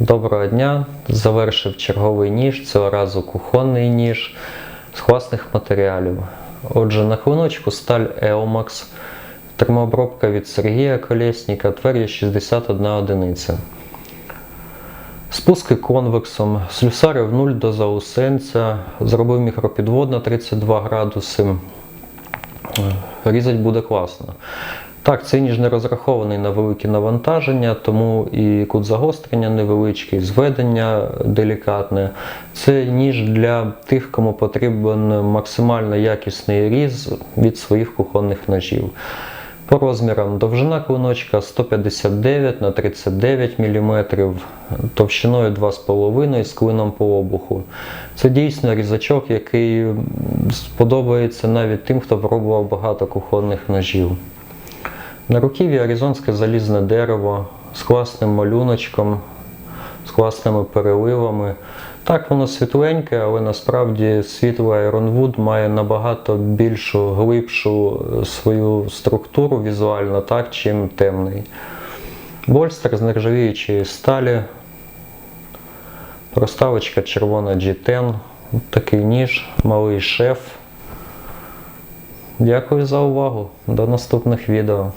Доброго дня! Завершив черговий ніж, цього разу кухонний ніж з класних матеріалів. Отже, на хвиночку сталь Eomax, термообробка від Сергія Колєсніка, твердість 61 одиниця. Спуски конвексом, слюсарив 0 до заусенця, зробив мікропідвод на 32 градуси. Різать буде класно. Так, цей ніж не розрахований на великі навантаження, тому і кут загострення невеличкий, зведення делікатне. Це ніж для тих, кому потрібен максимально якісний різ від своїх кухонних ножів. По розмірам довжина клиночка 159 на 39 мм, товщиною 2,5 з клином по обуху. Це дійсно різачок, який сподобається навіть тим, хто пробував багато кухонних ножів. На руків'ї аризонське залізне дерево з класним малюночком, з класними переливами. Так, воно світленьке, але насправді світлий Ironwood має набагато більшу, глибшу свою структуру візуально, так, чим темний. Больстер з нержавіючої сталі. Проставочка червона G10. Такий ніж, малий шеф. Дякую за увагу. До наступних відео.